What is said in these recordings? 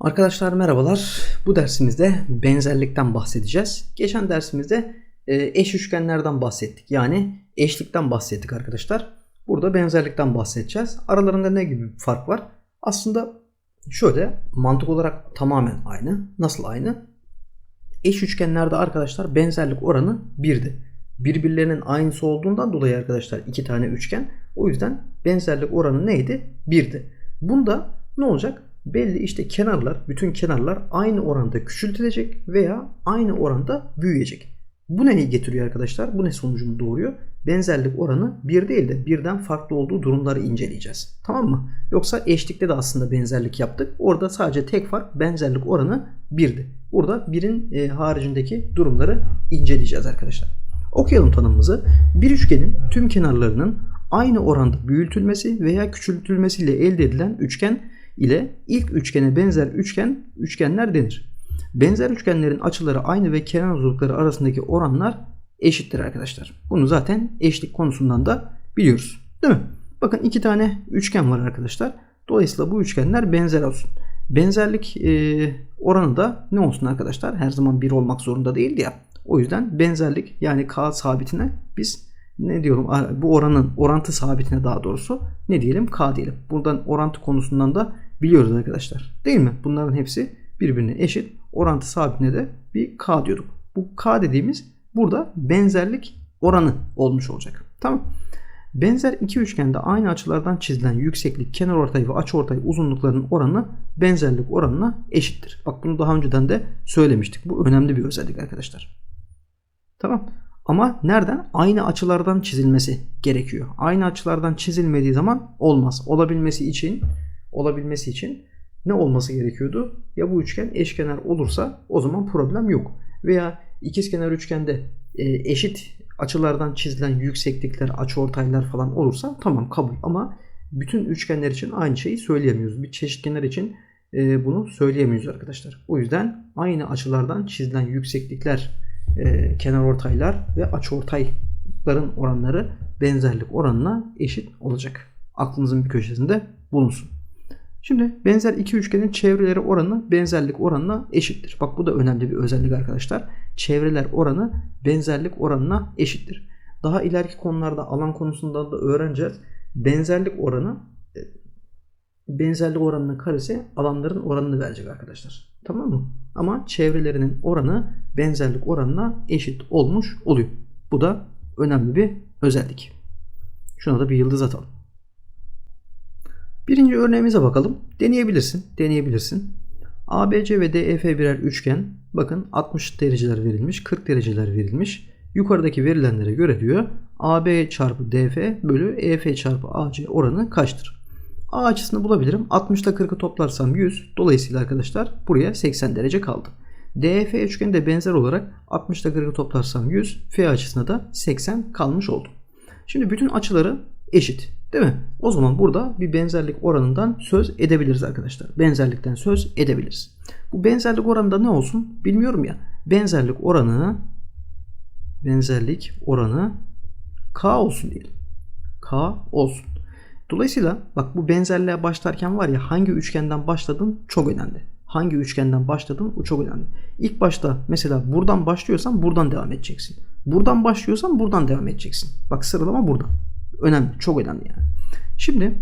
Arkadaşlar merhabalar. Bu dersimizde benzerlikten bahsedeceğiz. Geçen dersimizde e, eş üçgenlerden bahsettik. Yani eşlikten bahsettik arkadaşlar. Burada benzerlikten bahsedeceğiz. Aralarında ne gibi bir fark var? Aslında şöyle mantık olarak tamamen aynı. Nasıl aynı? Eş üçgenlerde arkadaşlar benzerlik oranı 1'di. Birbirlerinin aynısı olduğundan dolayı arkadaşlar iki tane üçgen. O yüzden benzerlik oranı neydi? 1'di. Bunda ne olacak? Belli işte kenarlar, bütün kenarlar aynı oranda küçültülecek veya aynı oranda büyüyecek. Bu neyi getiriyor arkadaşlar? Bu ne sonucunu doğuruyor? Benzerlik oranı bir değil de birden farklı olduğu durumları inceleyeceğiz. Tamam mı? Yoksa eşlikte de aslında benzerlik yaptık. Orada sadece tek fark benzerlik oranı birdi. Burada birin e, haricindeki durumları inceleyeceğiz arkadaşlar. Okuyalım tanımımızı. Bir üçgenin tüm kenarlarının aynı oranda büyütülmesi veya küçültülmesiyle elde edilen üçgen ile ilk üçgene benzer üçgen üçgenler denir. Benzer üçgenlerin açıları aynı ve kenar uzunlukları arasındaki oranlar eşittir arkadaşlar. Bunu zaten eşlik konusundan da biliyoruz. Değil mi? Bakın iki tane üçgen var arkadaşlar. Dolayısıyla bu üçgenler benzer olsun. Benzerlik e, oranı da ne olsun arkadaşlar? Her zaman bir olmak zorunda değil ya. O yüzden benzerlik yani k sabitine biz ne diyorum bu oranın orantı sabitine daha doğrusu ne diyelim k diyelim. Buradan orantı konusundan da biliyoruz arkadaşlar. Değil mi? Bunların hepsi birbirine eşit. Orantı sabitine de bir k diyorduk. Bu k dediğimiz burada benzerlik oranı olmuş olacak. Tamam. Benzer iki üçgende aynı açılardan çizilen yükseklik, kenar ortay ve açı ortay uzunluklarının oranı benzerlik oranına eşittir. Bak bunu daha önceden de söylemiştik. Bu önemli bir özellik arkadaşlar. Tamam. Ama nereden? Aynı açılardan çizilmesi gerekiyor. Aynı açılardan çizilmediği zaman olmaz. Olabilmesi için olabilmesi için ne olması gerekiyordu? Ya bu üçgen eşkenar olursa o zaman problem yok. Veya ikizkenar üçgende e, eşit açılardan çizilen yükseklikler, açıortaylar falan olursa tamam kabul. Ama bütün üçgenler için aynı şeyi söyleyemiyoruz. Bir çeşitkenar için e, bunu söyleyemiyoruz arkadaşlar. O yüzden aynı açılardan çizilen yükseklikler, e, kenar ortaylar ve açıortayların oranları benzerlik oranına eşit olacak. Aklınızın bir köşesinde bulunsun. Şimdi benzer iki üçgenin çevreleri oranı benzerlik oranına eşittir. Bak bu da önemli bir özellik arkadaşlar. Çevreler oranı benzerlik oranına eşittir. Daha ileriki konularda alan konusunda da öğreneceğiz. Benzerlik oranı e, benzerlik oranının karesi alanların oranını verecek arkadaşlar. Tamam mı? Ama çevrelerinin oranı benzerlik oranına eşit olmuş oluyor. Bu da önemli bir özellik. Şuna da bir yıldız atalım. Birinci örneğimize bakalım. Deneyebilirsin. Deneyebilirsin. ABC ve DEF birer üçgen. Bakın 60 dereceler verilmiş. 40 dereceler verilmiş. Yukarıdaki verilenlere göre diyor AB çarpı DF bölü EF çarpı AC oranı kaçtır? A açısını bulabilirim. 60 ile 40'ı toplarsam 100. Dolayısıyla arkadaşlar buraya 80 derece kaldı. DF üçgeni de benzer olarak 60 ile 40'ı toplarsam 100. F açısına da 80 kalmış oldu. Şimdi bütün açıları eşit. Değil mi? O zaman burada bir benzerlik oranından söz edebiliriz arkadaşlar. Benzerlikten söz edebiliriz. Bu benzerlik oranında ne olsun? Bilmiyorum ya. Benzerlik oranı benzerlik oranı K olsun diyelim. K olsun. Dolayısıyla bak bu benzerliğe başlarken var ya hangi üçgenden başladın çok önemli. Hangi üçgenden başladın o çok önemli. İlk başta mesela buradan başlıyorsan buradan devam edeceksin. Buradan başlıyorsan buradan devam edeceksin. Bak sıralama burada. Önemli. Çok önemli yani. Şimdi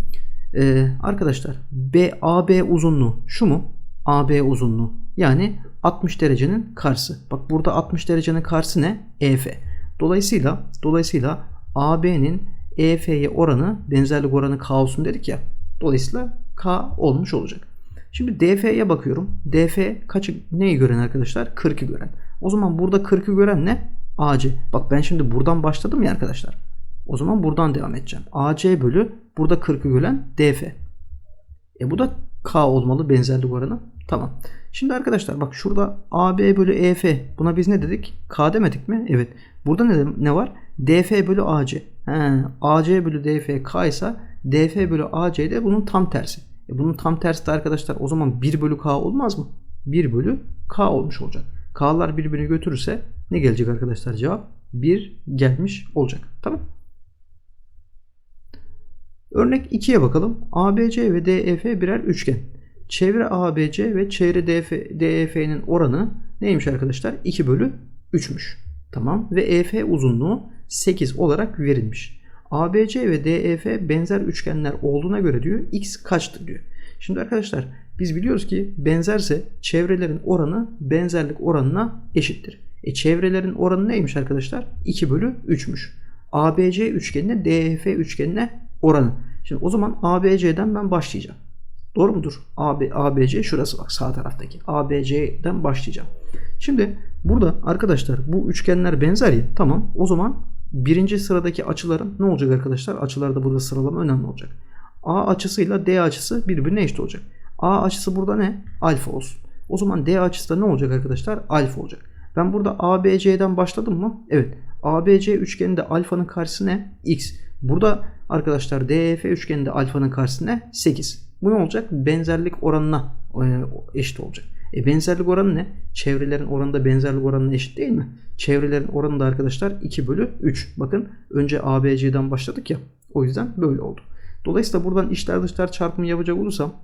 e, arkadaşlar B, uzunluğu şu mu? AB uzunluğu. Yani 60 derecenin karşısı. Bak burada 60 derecenin karşısı ne? EF. Dolayısıyla dolayısıyla AB'nin EF'ye oranı benzerlik oranı K olsun dedik ya. Dolayısıyla K olmuş olacak. Şimdi DF'ye bakıyorum. DF kaçı neyi gören arkadaşlar? 40'ı gören. O zaman burada 40'ı gören ne? AC. Bak ben şimdi buradan başladım ya arkadaşlar. O zaman buradan devam edeceğim. AC bölü burada 40'ı gören DF. E bu da K olmalı benzerlik oranı. Tamam. Şimdi arkadaşlar bak şurada AB bölü EF. Buna biz ne dedik? K demedik mi? Evet. Burada ne, ne var? DF bölü AC. He, AC bölü DF K ise DF bölü AC de bunun tam tersi. E bunun tam tersi de arkadaşlar o zaman 1 bölü K olmaz mı? 1 bölü K olmuş olacak. K'lar birbirini götürürse ne gelecek arkadaşlar cevap? 1 gelmiş olacak. Tamam. Örnek 2'ye bakalım. ABC ve DEF birer üçgen. çevre ABC ve çevre DEF'nin oranı neymiş arkadaşlar? 2 bölü 3'müş. Tamam ve EF uzunluğu 8 olarak verilmiş. ABC ve DEF benzer üçgenler olduğuna göre diyor x kaçtır diyor. Şimdi arkadaşlar biz biliyoruz ki benzerse çevrelerin oranı benzerlik oranına eşittir. E çevrelerin oranı neymiş arkadaşlar? 2 bölü 3'müş. ABC üçgenine DEF üçgenine oranı. Şimdi o zaman ABC'den ben başlayacağım. Doğru mudur? AB, ABC şurası bak sağ taraftaki. ABC'den başlayacağım. Şimdi burada arkadaşlar bu üçgenler benzer ya. Tamam. O zaman birinci sıradaki açıların ne olacak arkadaşlar? Açılarda burada sıralama önemli olacak. A açısıyla D açısı birbirine eşit olacak. A açısı burada ne? Alfa olsun. O zaman D açısı da ne olacak arkadaşlar? Alfa olacak. Ben burada ABC'den başladım mı? Evet. ABC üçgeninde alfanın karşısı ne? X. Burada arkadaşlar DEF üçgeninde alfanın karşısı ne? 8. Bu ne olacak? Benzerlik oranına e, eşit olacak. E benzerlik oranı ne? Çevrelerin oranında benzerlik oranına eşit değil mi? Çevrelerin oranı da arkadaşlar 2 bölü 3. Bakın önce ABC'den başladık ya. O yüzden böyle oldu. Dolayısıyla buradan içler dışlar çarpımı yapacak olursam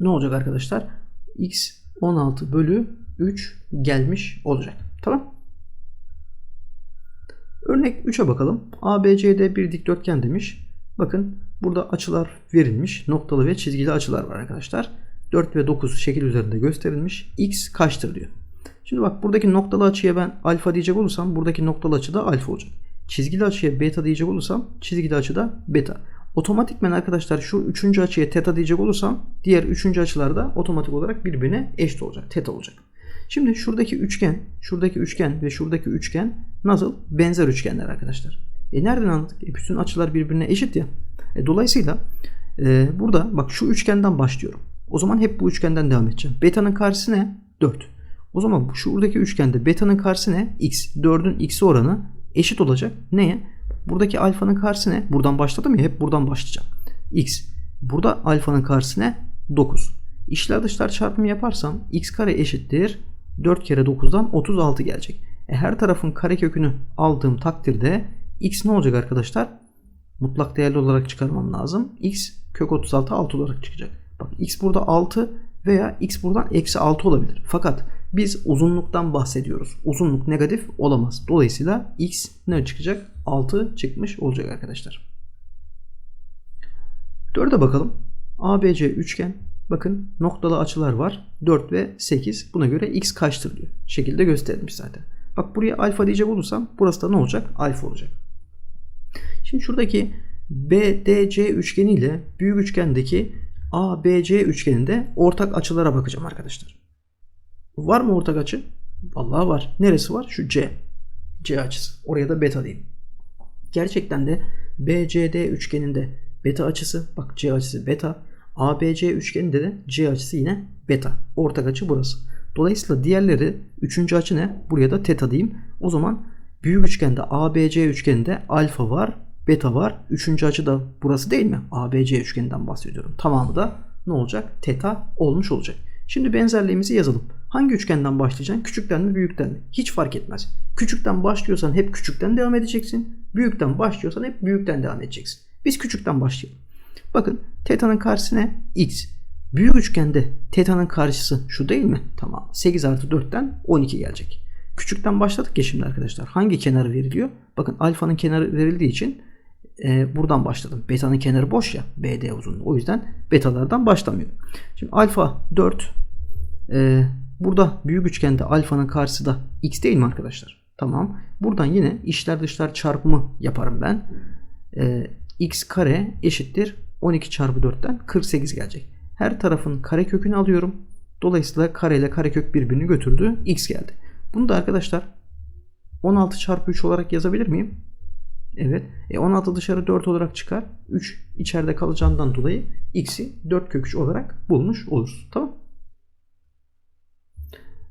ne olacak arkadaşlar? X 16 bölü 3 gelmiş olacak. Tamam. Örnek 3'e bakalım. ABCD bir dikdörtgen demiş. Bakın burada açılar verilmiş. Noktalı ve çizgili açılar var arkadaşlar. 4 ve 9 şekil üzerinde gösterilmiş. X kaçtır diyor. Şimdi bak buradaki noktalı açıya ben alfa diyecek olursam buradaki noktalı açı da alfa olacak. Çizgili açıya beta diyecek olursam çizgili açı da beta. Otomatikmen arkadaşlar şu üçüncü açıya teta diyecek olursam diğer üçüncü açılar da otomatik olarak birbirine eşit olacak. Teta olacak. Şimdi şuradaki üçgen, şuradaki üçgen ve şuradaki üçgen nasıl? Benzer üçgenler arkadaşlar. E nereden anladık? E bütün açılar birbirine eşit ya. E dolayısıyla e, burada bak şu üçgenden başlıyorum. O zaman hep bu üçgenden devam edeceğim. Beta'nın karşısı ne? 4. O zaman şuradaki üçgende beta'nın karşısı ne? X. 4'ün x'i oranı eşit olacak. Neye? Buradaki alfanın karşısı ne? Buradan başladım ya hep buradan başlayacağım. X. Burada alfanın karşısı ne? 9. İşler dışlar çarpımı yaparsam x kare eşittir 4 kere 9'dan 36 gelecek. E her tarafın karekökünü aldığım takdirde x ne olacak arkadaşlar? Mutlak değerli olarak çıkarmam lazım. x kök 36 6 olarak çıkacak. Bak x burada 6 veya x buradan eksi 6 olabilir. Fakat biz uzunluktan bahsediyoruz. Uzunluk negatif olamaz. Dolayısıyla x ne çıkacak? 6 çıkmış olacak arkadaşlar. 4'e bakalım. ABC üçgen. Bakın noktalı açılar var. 4 ve 8. Buna göre x kaçtır diyor. Şekilde gösterilmiş zaten. Bak buraya alfa diyecek olursam burası da ne olacak? Alfa olacak. Şimdi şuradaki BDC üçgeni ile büyük üçgendeki ABC üçgeninde ortak açılara bakacağım arkadaşlar. Var mı ortak açı? Vallahi var. Neresi var? Şu C. C açısı. Oraya da beta diyeyim. Gerçekten de BCD üçgeninde beta açısı, bak C açısı beta. ABC üçgeninde de C açısı yine beta. Ortak açı burası. Dolayısıyla diğerleri üçüncü açı ne? Buraya da teta diyeyim. O zaman büyük üçgende ABC üçgeninde alfa var, beta var. Üçüncü açı da burası değil mi? ABC üçgeninden bahsediyorum. Tamamı da ne olacak? Teta olmuş olacak. Şimdi benzerliğimizi yazalım. Hangi üçgenden başlayacaksın? Küçükten mi büyükten mi? Hiç fark etmez. Küçükten başlıyorsan hep küçükten devam edeceksin. Büyükten başlıyorsan hep büyükten devam edeceksin. Biz küçükten başlayalım. Bakın teta'nın karşısı ne? X. Büyük üçgende teta'nın karşısı şu değil mi? Tamam. 8 artı 4'ten 12 gelecek. Küçükten başladık ya şimdi arkadaşlar. Hangi kenar veriliyor? Bakın alfanın kenarı verildiği için e, buradan başladım. Beta'nın kenarı boş ya. BD uzunluğu. O yüzden betalardan başlamıyor. Şimdi alfa 4. E, burada büyük üçgende alfanın karşısı da x değil mi arkadaşlar? Tamam. Buradan yine içler dışlar çarpımı yaparım ben. E, x kare eşittir 12 çarpı 4'ten 48 gelecek. Her tarafın kare kökünü alıyorum. Dolayısıyla kare ile karekök birbirini götürdü. X geldi. Bunu da arkadaşlar 16 çarpı 3 olarak yazabilir miyim? Evet. E 16 dışarı 4 olarak çıkar. 3 içeride kalacağından dolayı x'i 4 kök 3 olarak bulmuş oluruz. Tamam.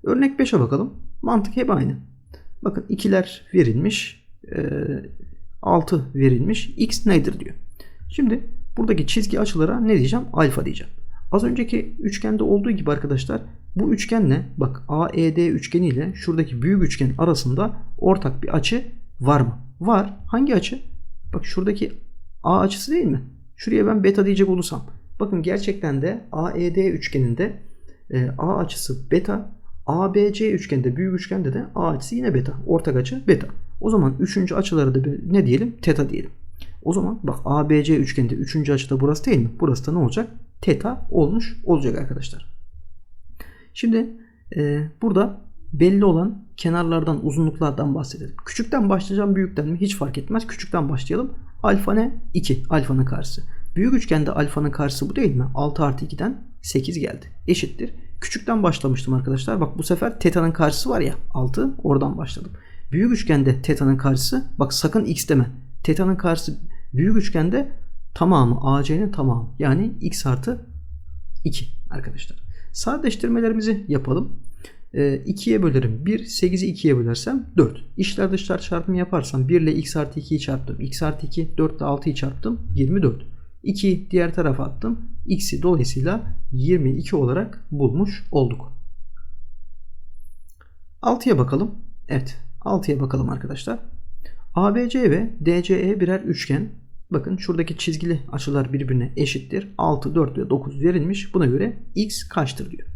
Örnek 5'e bakalım. Mantık hep aynı. Bakın ikiler verilmiş. 6 verilmiş. X nedir diyor. Şimdi buradaki çizgi açılara ne diyeceğim? Alfa diyeceğim. Az önceki üçgende olduğu gibi arkadaşlar bu üçgenle bak AED üçgeni ile şuradaki büyük üçgen arasında ortak bir açı var mı? Var. Hangi açı? Bak şuradaki A açısı değil mi? Şuraya ben beta diyecek olursam Bakın gerçekten de AED üçgeninde e, A açısı beta, ABC üçgende büyük üçgende de A açısı yine beta. Ortak açı beta. O zaman üçüncü açıları da ne diyelim? Teta diyelim. O zaman bak ABC üçgeninde üçüncü açıda burası değil mi? Burası da ne olacak? Teta olmuş olacak arkadaşlar. Şimdi e, burada belli olan kenarlardan, uzunluklardan bahsedelim. Küçükten başlayacağım, büyükten mi? Hiç fark etmez. Küçükten başlayalım. Alfa ne? 2. Alfanın karşısı. Büyük üçgende alfanın karşısı bu değil mi? 6 artı 2'den 8 geldi. Eşittir. Küçükten başlamıştım arkadaşlar. Bak bu sefer teta'nın karşısı var ya 6. Oradan başladım. Büyük üçgende teta'nın karşısı. Bak sakın x deme. Teta'nın karşısı büyük üçgende tamamı AC'nin tamamı. Yani x artı 2 arkadaşlar. Sadeleştirmelerimizi yapalım. E, 2'ye bölerim 1. 8'i 2'ye bölersem 4. İşler dışlar çarpımı yaparsam 1 ile x artı 2'yi çarptım. x artı 2 4 ile 6'yı çarptım. 24. 2'yi diğer tarafa attım. x'i dolayısıyla 22 olarak bulmuş olduk. 6'ya bakalım. Evet 6'ya bakalım arkadaşlar. ABC ve DCE birer üçgen. Bakın şuradaki çizgili açılar birbirine eşittir. 6, 4 ve 9 verilmiş. Buna göre x kaçtır diyor.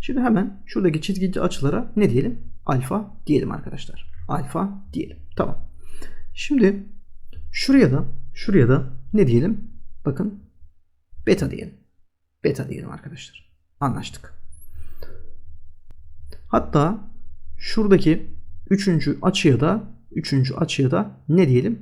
Şimdi hemen şuradaki çizgili açılara ne diyelim? Alfa diyelim arkadaşlar. Alfa diyelim. Tamam. Şimdi şuraya da şuraya da ne diyelim? Bakın beta diyelim. Beta diyelim arkadaşlar. Anlaştık. Hatta şuradaki üçüncü açıya da üçüncü açıya da ne diyelim?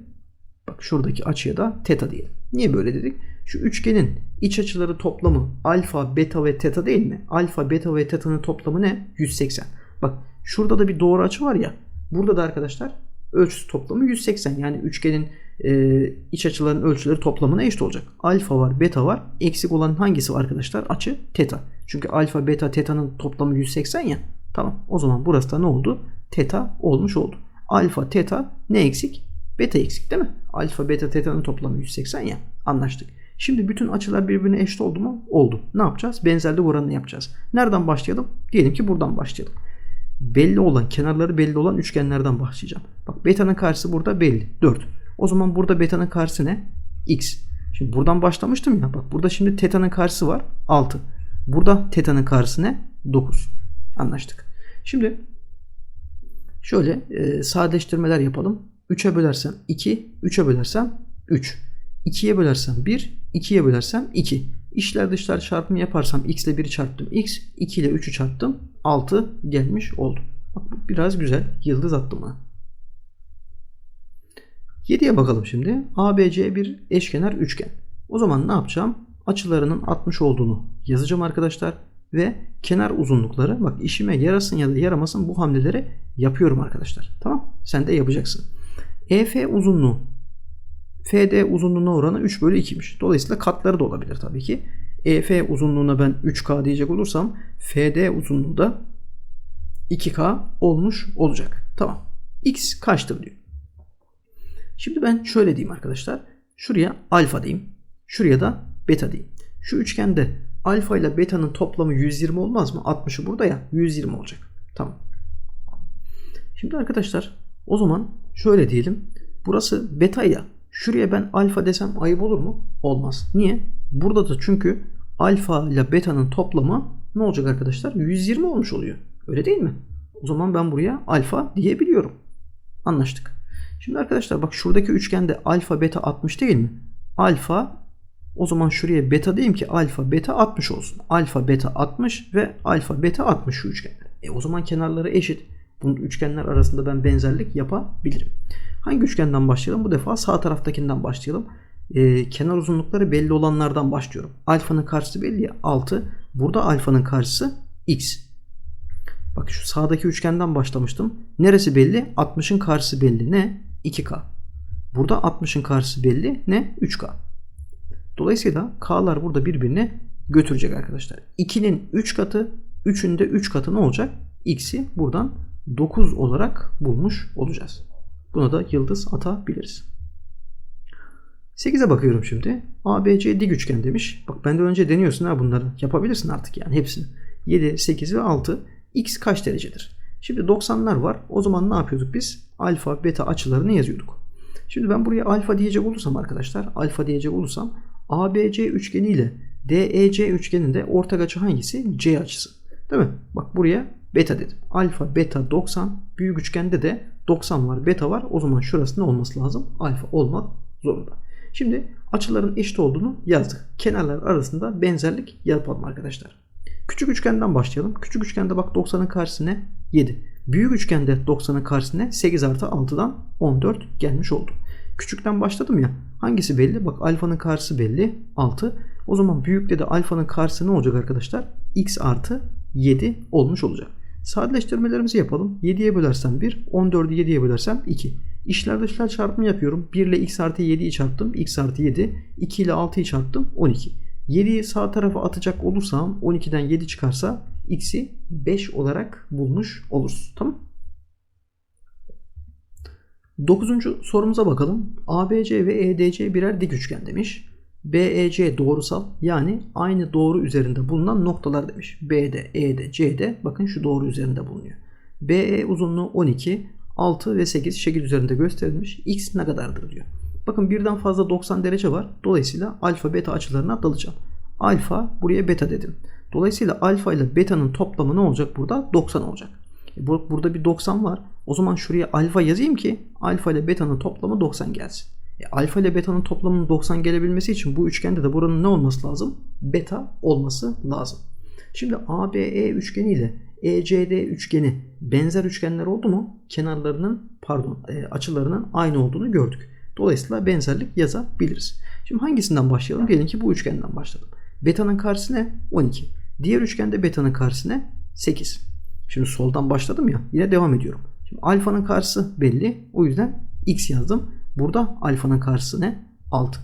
Bak şuradaki açıya da teta diyelim. Niye böyle dedik? Şu üçgenin iç açıları toplamı alfa, beta ve teta değil mi? Alfa, beta ve teta'nın toplamı ne? 180. Bak şurada da bir doğru açı var ya. Burada da arkadaşlar ölçüsü toplamı 180. Yani üçgenin e, iç açıların ölçüleri toplamına eşit olacak. Alfa var, beta var. Eksik olan hangisi var arkadaşlar? Açı teta. Çünkü alfa, beta, teta'nın toplamı 180 ya. Tamam. O zaman burası da ne oldu? Teta olmuş oldu. Alfa, teta ne eksik? Beta eksik değil mi? Alfa, beta, teta'nın toplamı 180 ya. Anlaştık. Şimdi bütün açılar birbirine eşit oldu mu? Oldu. Ne yapacağız? Benzerlik oranını yapacağız. Nereden başlayalım? Diyelim ki buradan başlayalım. Belli olan, kenarları belli olan üçgenlerden başlayacağım. Bak beta'nın karşısı burada belli. 4. O zaman burada beta'nın karşısı ne? X. Şimdi buradan başlamıştım ya. Bak burada şimdi teta'nın karşısı var. 6. Burada teta'nın karşısı ne? 9. Anlaştık. Şimdi şöyle e, sadeleştirmeler yapalım. 3'e bölersem 2, 3'e bölersem 3. 2'ye bölersem 1, 2'ye bölersem 2. İşler dışlar çarpımı yaparsam x ile 1'i çarptım x, 2 ile 3'ü çarptım 6 gelmiş oldu. Bak bu biraz güzel. Yıldız attım ha. 7'ye bakalım şimdi. ABC bir eşkenar üçgen. O zaman ne yapacağım? Açılarının 60 olduğunu yazacağım arkadaşlar. Ve kenar uzunlukları bak işime yarasın ya da yaramasın bu hamleleri yapıyorum arkadaşlar. Tamam? Sen de yapacaksın. EF uzunluğu FD uzunluğuna oranı 3 bölü 2'miş. Dolayısıyla katları da olabilir tabii ki. EF uzunluğuna ben 3K diyecek olursam FD uzunluğu da 2K olmuş olacak. Tamam. X kaçtır diyor. Şimdi ben şöyle diyeyim arkadaşlar. Şuraya alfa diyeyim. Şuraya da beta diyeyim. Şu üçgende alfa ile beta'nın toplamı 120 olmaz mı? 60'ı burada ya 120 olacak. Tamam. Şimdi arkadaşlar o zaman şöyle diyelim. Burası beta ya. Şuraya ben alfa desem ayıp olur mu? Olmaz. Niye? Burada da çünkü alfa ile beta'nın toplamı ne olacak arkadaşlar? 120 olmuş oluyor. Öyle değil mi? O zaman ben buraya alfa diyebiliyorum. Anlaştık. Şimdi arkadaşlar bak şuradaki üçgende alfa beta 60 değil mi? Alfa o zaman şuraya beta diyeyim ki alfa beta 60 olsun. Alfa beta 60 ve alfa beta 60 şu üçgenler. E o zaman kenarları eşit. Bu üçgenler arasında ben benzerlik yapabilirim. Hangi üçgenden başlayalım? Bu defa sağ taraftakinden başlayalım. Ee, kenar uzunlukları belli olanlardan başlıyorum. Alfanın karşısı belli ya 6. Burada alfanın karşısı x. Bak şu sağdaki üçgenden başlamıştım. Neresi belli? 60'ın karşısı belli. Ne? 2K. Burada 60'ın karşısı belli. Ne? 3K. Dolayısıyla K'lar burada birbirini götürecek arkadaşlar. 2'nin 3 katı, 3'ün de 3 katı ne olacak? X'i buradan 9 olarak bulmuş olacağız. Buna da yıldız atabiliriz. 8'e bakıyorum şimdi. ABC dik üçgen demiş. Bak benden önce deniyorsun ha bunları. Yapabilirsin artık yani hepsini. 7, 8 ve 6. X kaç derecedir? Şimdi 90'lar var. O zaman ne yapıyorduk biz? Alfa, beta açılarını yazıyorduk. Şimdi ben buraya alfa diyecek olursam arkadaşlar. Alfa diyecek olursam ABC üçgeni ile DEC üçgeninde ortak açı hangisi? C açısı. Değil mi? Bak buraya beta dedim. Alfa, beta 90. Büyük üçgende de 90 var, beta var. O zaman şurası ne olması lazım? Alfa olmak zorunda. Şimdi açıların eşit olduğunu yazdık. Kenarlar arasında benzerlik yapalım arkadaşlar. Küçük üçgenden başlayalım. Küçük üçgende bak 90'ın karşısı ne? 7. Büyük üçgende 90'ın karşısı ne? 8 artı 6'dan 14 gelmiş oldu. Küçükten başladım ya. Hangisi belli? Bak alfanın karşısı belli. 6. O zaman büyükte de alfanın karşısı ne olacak arkadaşlar? x artı 7 olmuş olacak. Sadeleştirmelerimizi yapalım. 7'ye bölersem 1, 14'ü 7'ye bölersem 2. İşler dışlar çarpımı yapıyorum. 1 ile x artı 7'yi çarptım. x artı 7. 2 ile 6'yı çarptım. 12. 7'yi sağ tarafa atacak olursam 12'den 7 çıkarsa x'i 5 olarak bulmuş oluruz. Tamam. Dokuzuncu sorumuza bakalım. ABC ve EDC birer dik üçgen demiş. BEC doğrusal yani aynı doğru üzerinde bulunan noktalar demiş. B'de, E'de, C'de bakın şu doğru üzerinde bulunuyor. BE uzunluğu 12, 6 ve 8 şekil üzerinde gösterilmiş. X ne kadardır diyor. Bakın birden fazla 90 derece var. Dolayısıyla alfa beta açılarına dalacağım. Alfa buraya beta dedim. Dolayısıyla alfa ile beta'nın toplamı ne olacak burada? 90 olacak. E, burada bir 90 var. O zaman şuraya alfa yazayım ki alfa ile beta'nın toplamı 90 gelsin. E, alfa ile beta'nın toplamının 90 gelebilmesi için bu üçgende de buranın ne olması lazım? Beta olması lazım. Şimdi ABE üçgeni ile ECD üçgeni benzer üçgenler oldu mu? Kenarlarının pardon e, açılarının aynı olduğunu gördük. Dolayısıyla benzerlik yazabiliriz. Şimdi hangisinden başlayalım? Diyelim ki bu üçgenden başlayalım. Beta'nın karşısı ne? 12. Diğer üçgende beta'nın karşısı ne? 8. Şimdi soldan başladım ya. Yine devam ediyorum. Şimdi alfanın karşısı belli. O yüzden x yazdım. Burada alfanın karşısı ne? 6.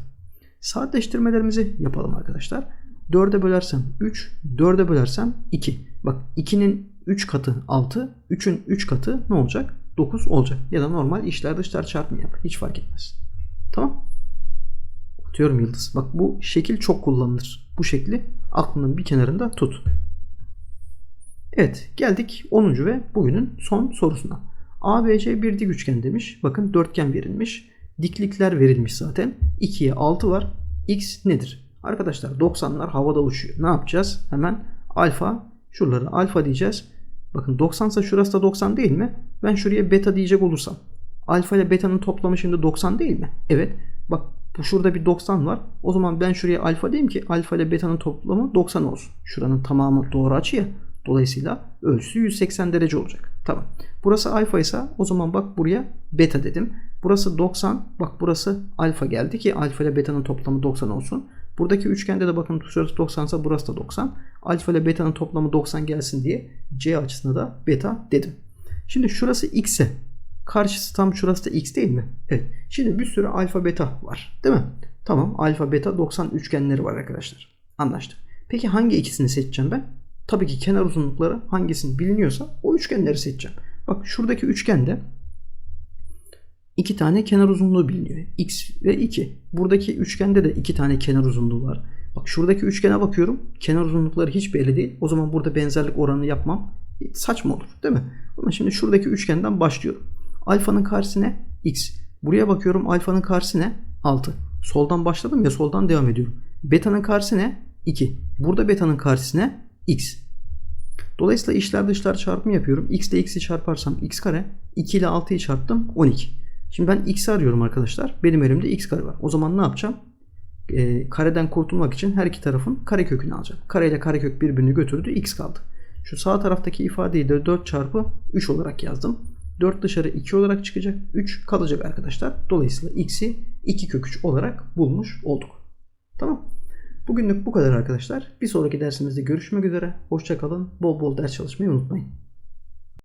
Sadeleştirmelerimizi yapalım arkadaşlar. 4'e bölersem 3, 4'e bölersem 2. Bak 2'nin 3 katı 6, 3'ün 3 katı ne olacak? 9 olacak. Ya da normal işler dışlar çarpımı yap. Hiç fark etmez. Tamam. Atıyorum yıldız. Bak bu şekil çok kullanılır. Bu şekli aklının bir kenarında tut. Evet geldik 10. ve bugünün son sorusuna. ABC bir dik üçgen demiş. Bakın dörtgen verilmiş. Diklikler verilmiş zaten. 2'ye 6 var. X nedir? Arkadaşlar 90'lar havada uçuyor. Ne yapacağız? Hemen alfa şuraları alfa diyeceğiz. Bakın 90 ise şurası da 90 değil mi? Ben şuraya beta diyecek olursam. Alfa ile beta'nın toplamı şimdi 90 değil mi? Evet. Bak bu şurada bir 90 var. O zaman ben şuraya alfa diyeyim ki alfa ile beta'nın toplamı 90 olsun. Şuranın tamamı doğru açı ya. Dolayısıyla ölçüsü 180 derece olacak. Tamam. Burası alfa ise o zaman bak buraya beta dedim. Burası 90. Bak burası alfa geldi ki alfa ile beta'nın toplamı 90 olsun. Buradaki üçgende de bakın şurası 90 ise burası da 90. Alfa ile beta'nın toplamı 90 gelsin diye C açısına da beta dedim. Şimdi şurası x'e karşısı tam şurası da x değil mi? Evet. Şimdi bir sürü alfa beta var. Değil mi? Tamam alfa beta 90 üçgenleri var arkadaşlar. Anlaştık. Peki hangi ikisini seçeceğim ben? Tabii ki kenar uzunlukları hangisini biliniyorsa o üçgenleri seçeceğim. Bak şuradaki üçgende iki tane kenar uzunluğu biliniyor. X ve 2. Buradaki üçgende de iki tane kenar uzunluğu var. Bak şuradaki üçgene bakıyorum. Kenar uzunlukları hiç belli değil. O zaman burada benzerlik oranı yapmam saçma olur değil mi? Ama şimdi şuradaki üçgenden başlıyorum. Alfanın karşısı ne? X. Buraya bakıyorum alfanın karşısı ne? 6. Soldan başladım ya soldan devam ediyorum. Beta'nın karşısı ne? 2. Burada beta'nın karşısı ne? X. Dolayısıyla işler dışlar çarpımı yapıyorum. X ile x'i çarparsam x kare. 2 ile 6'yı çarptım 12. Şimdi ben x'i arıyorum arkadaşlar. Benim elimde x kare var. O zaman ne yapacağım? Ee, kareden kurtulmak için her iki tarafın kare kökünü alacağım. Kare ile kare kök birbirini götürdü. x kaldı. Şu sağ taraftaki ifadeyi de 4 çarpı 3 olarak yazdım. 4 dışarı 2 olarak çıkacak. 3 kalacak arkadaşlar. Dolayısıyla x'i 2 kök 3 olarak bulmuş olduk. Tamam. Bugünlük bu kadar arkadaşlar. Bir sonraki dersimizde görüşmek üzere. Hoşçakalın. Bol bol ders çalışmayı unutmayın.